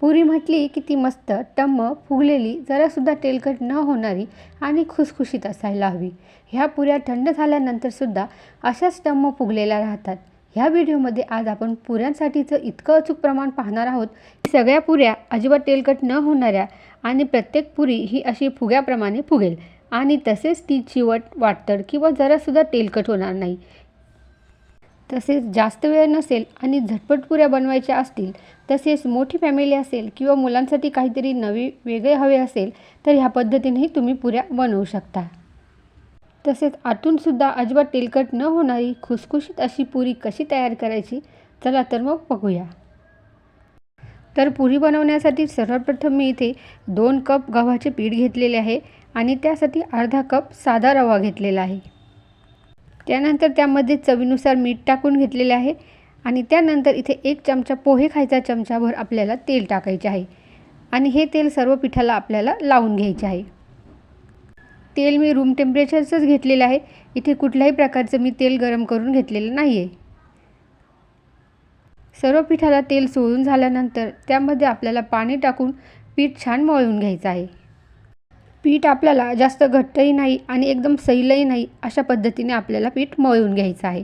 पुरी म्हटली की ती मस्त टम्म फुगलेली जरासुद्धा तेलकट न होणारी आणि खुसखुशीत असायला हवी. ह्या पुऱ्या थंड झाल्यानंतरसुद्धा अशाच टम्म फुगलेल्या राहतात. ह्या व्हिडिओमध्ये आज आपण पुऱ्यांसाठीचं इतकं अचूक प्रमाण पाहणार आहोत की सगळ्या पुऱ्या अजिबात तेलकट न होणाऱ्या आणि प्रत्येक पुरी ही अशी फुग्याप्रमाणे फुगेल. आणि तसेच ती चिवट वाटतड किंवा जरासुद्धा तेलकट होणार नाही. तसेच जास्त वेळ नसेल आणि झटपट पुऱ्या बनवायच्या असतील तसेच मोठी फॅमिली असेल किंवा मुलांसाठी काहीतरी नवी वेगळे हवे असेल तर ह्या पद्धतीनेही तुम्ही पुऱ्या बनवू शकता. तसेच आतूनसुद्धा अजिबात तेलकट न होणारी खुसखुशीत अशी पुरी कशी तयार करायची? चला तर मग बघूया. तर पुरी बनवण्यासाठी सर्वप्रथम मी इथे दोन कप गव्हाचे पीठ घेतलेले आहे आणि त्यासाठी अर्धा कप साधा रवा घेतलेला आहे. त्यानंतर त्यामध्ये चवीनुसार मीठ टाकून घेतलेले आहे आणि त्यानंतर इथे एक चमचा पोहे खायचा चमचाभर आपल्याला तेल टाकायचे आहे. आणि हे तेल सर्व पिठाला आपल्याला लावून घ्यायचे आहे. तेल मी रूम टेम्परेचरचंच घेतलेलं आहे. इथे कुठल्याही प्रकारचं मी तेल गरम करून घेतलेलं नाही आहे सर्व पिठाला तेल सोडून झाल्यानंतर त्यामध्ये आपल्याला पाणी टाकून पीठ छान मळून घ्यायचं आहे. पीठ आपल्याला जास्त घट्टही नाही आणि एकदम सैलही नाही अशा पद्धतीने आपल्याला पीठ मळून घ्यायचं आहे.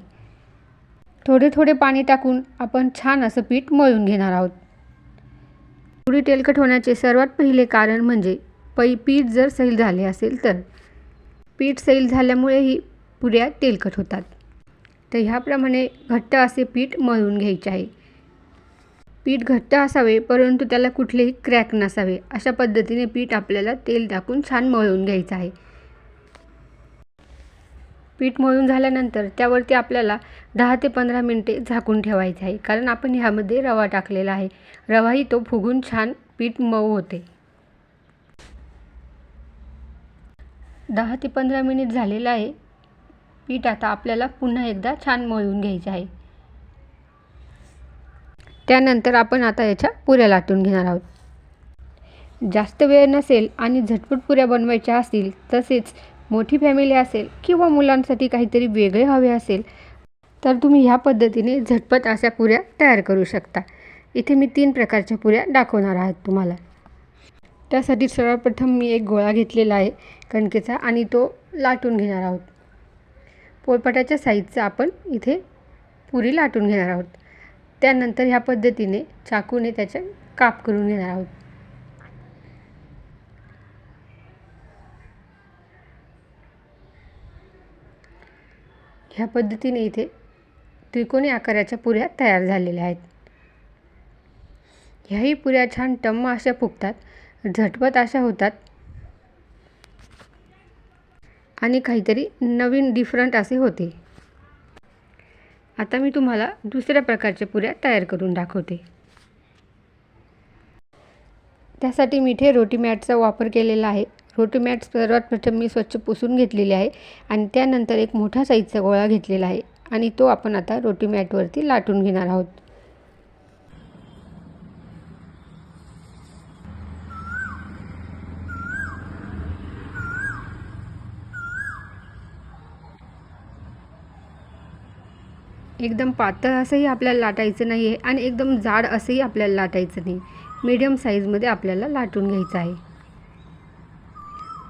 थोडे थोडे पाणी टाकून आपण छान असं पीठ मळून घेणार आहोत. पुरी तेलकट होण्याचे सर्वात पहिले कारण म्हणजे पै पीठ जर सैल झाले असेल तर. पीठ सैल झाल्यामुळेही पुऱ्या तेलकट होतात. तर ह्याप्रमाणे घट्ट असे पीठ मळून घ्यायचे आहे. पीठ घट्ट असावे परंतु त्याला कुठलेही क्रॅक नसावे. अशा पद्धतीने पीठ आपल्याला तेल टाकून छान मळून घ्यायचं आहे. पीठ मळून झाल्यानंतर त्यावरती आपल्याला दहा ते पंधरा मिनटे झाकून ठेवायचे आहे कारण आपण ह्यामध्ये रवा टाकलेला आहे. रवाही तो फुगून छान पीठ मऊ होते. दहा ते पंधरा मिनिट झालेलं आहे. पीठ आता आपल्याला पुन्हा एकदा छान मळून घ्यायचे आहे. त्यानंतर आपण आता याच्या पुऱ्या लाटून घेणार आहोत. जास्त वेळ नसेल आणि झटपट पुऱ्या बनवायच्या असतील तसेच मोठी फॅमिली असेल किंवा मुलांसाठी काहीतरी वेगळे हवे असेल तर तुम्ही ह्या पद्धतीने झटपट अशा पुऱ्या तयार करू शकता. इथे मी तीन प्रकारच्या पुऱ्या दाखवणार आहात तुम्हाला. त्यासाठी सर्वप्रथम मी एक गोळा घेतलेला आहे कणकेचा आणि तो लाटून घेणार आहोत. पोळपाटाच्या साईजचा आपण इथे पुरी लाटून घेणार आहोत. त्यानंतर ह्या पद्धतीने चाकूने त्याचे काप करून घेणार आहोत. ह्या पद्धतीने इथे त्रिकोणी आकाराच्या पुऱ्या तयार झालेल्या आहेत. ह्याही पुऱ्या छान टम्म अशा फुगतात झटपट अशा होतात. आणि काहीतरी नवीन डिफरंट असे होते. आता मी तुम्हाला दुसऱ्या प्रकारच्या पुऱ्या तयार करून दाखवते. त्यासाठी मी इथे रोटी मॅटचा वापर केलेला आहे. रोटी मॅट सर्वात प्रथम मी स्वच्छ पुसून घेतलेली आहे आणि त्यानंतर एक मोठा साईजचा गोळा घेतलेला आहे आणि तो आपण आता रोटी मॅटवरती लाटून घेणार आहोत. एकदम पातळ असंही आपल्याला लाटायचं नाही आहे आणि एकदम जाड असंही आपल्याला लाटायचं नाही. मीडियम साईजमध्ये आपल्याला लाटून घ्यायचं आहे.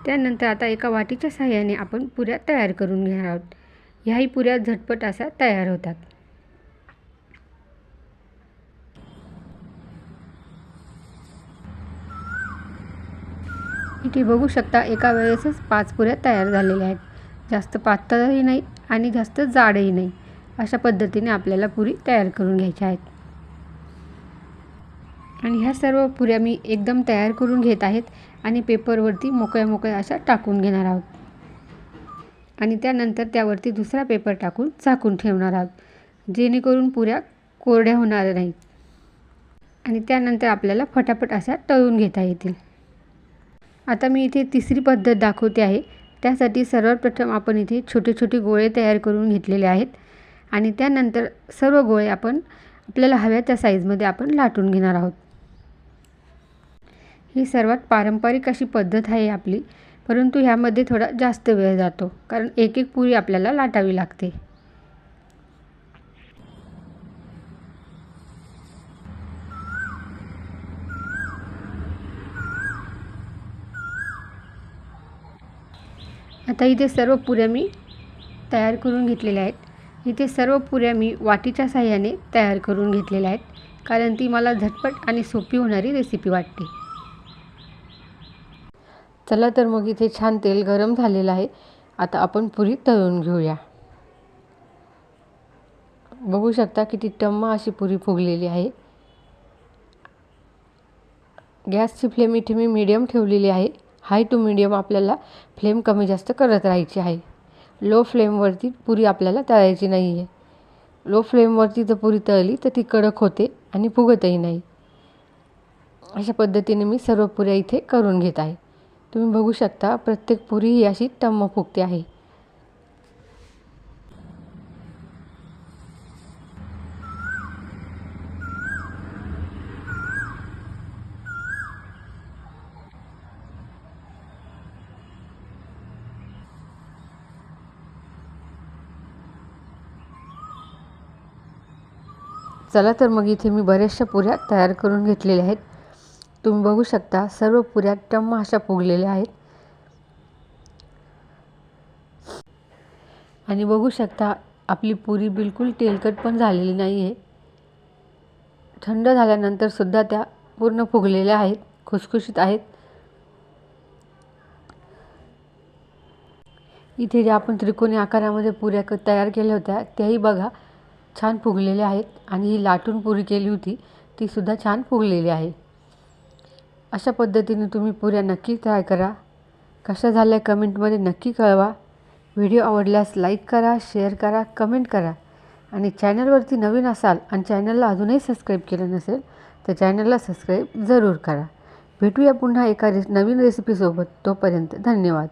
त्यानंतर आता एका वाटीच्या साह्याने आपण पुऱ्या तयार करून घेणार आहोत. ह्याही पुऱ्या झटपट अशा तयार होतात. इथे बघू शकता एका वेळेसच पाच पुऱ्या तयार झालेल्या आहेत. जास्त पातळही नाही आणि जास्त जाडही नाही. अशा पद्धतीने आपल्याला पुरी तयार करून घ्यायच्या आहेत. आणि ह्या सर्व पुऱ्या मी एकदम तयार करून घेत आहेत आणि पेपरवरती मोकळ्या मोकळ्या अशा टाकून घेणार आहोत. आणि त्यानंतर त्यावरती दुसरा पेपर टाकून झाकून ठेवणार आहोत जेणेकरून पुऱ्या कोरड्या होणार नाहीत. आणि त्यानंतर आपल्याला फटाफट अशा तळून घेता येतील. आता मी इथे तिसरी पद्धत दाखवते आहे. त्यासाठी सर्वात प्रथम आपण इथे छोटे छोटे गोळे तयार करून घेतलेले आहेत. आणि त्यानंतर सर्व गोळे आपण आपल्याला हव्या त्या साईजमध्ये आपण लाटून घेणार आहोत. ही सर्वात पारंपरिक अशी पद्धत आहे आपली परंतु ह्यामध्ये थोडा जास्त वेळ जातो कारण एक एक पुरी आपल्याला लाटावी लागते. आता इथे सर्व पुऱ्या मी तयार करून घेतलेल्या आहेत. इथे सर्व पुऱ्या मी वाटीच्या साह्याने तयार करून घेतलेल्या आहेत कारण ती मला झटपट आणि सोपी होणारी रेसिपी वाटते. चला तर मग इथे छान तेल गरम झालेलं आहे. आता आपण पुरी तळून घेऊया. बघू शकता किती टम्मा अशी पुरी फुगलेली आहे. गॅसची फ्लेम इथे मी मीडियम ठेवलेली आहे. हाय टू मीडियम आपल्याला फ्लेम कमी जास्त करत राहायची आहे. लो फ्लेमवरती पुरी आपल्याला तळायची नाही आहे लो फ्लेमवरती जर पुरी तळली तर ती कडक होते आणि फुगतही नाही. अशा पद्धतीने मी सर्व पुऱ्या इथे करून घेत आहे. तुम्ही बघू शकता प्रत्येक पुरी ही अशी टम्म फुगते आहे. चला तर मग इथे मी बऱ्याचशा पुऱ्या तयार करून घेतलेल्या आहेत. तुम्ही बघू शकता सर्व पुऱ्या टम्म अशा फुगलेल्या आहेत. आणि बघू शकता आपली पुरी बिलकुल तेलकट पण झालेली नाही आहे थंड झाल्यानंतर सुद्धा त्या पूर्ण फुगलेल्या आहेत खुसखुशीत आहेत. इथे ज्या आपण त्रिकोणी आकारामध्ये पुऱ्या क तयार केल्या होत्या त्याही बघा. छान फुगलेले आहेत आणि ही लाटून पुरी केली होती तीसुद्धा छान फुगलेली आहे. अशा पद्धतीने तुम्ही पुऱ्या नक्की ट्राय करा. कशा झाल्या कमेंटमध्ये नक्की कळवा. व्हिडिओ आवडल्यास लाईक करा शेअर करा कमेंट करा. आणि चॅनलवरती नवीन असाल आणि चॅनलला अजूनही सबस्क्राईब केलं नसेल तर चॅनलला सबस्क्राईब जरूर करा. भेटूया पुन्हा एका रे नवीन रेसिपीसोबत तोपर्यंत धन्यवाद.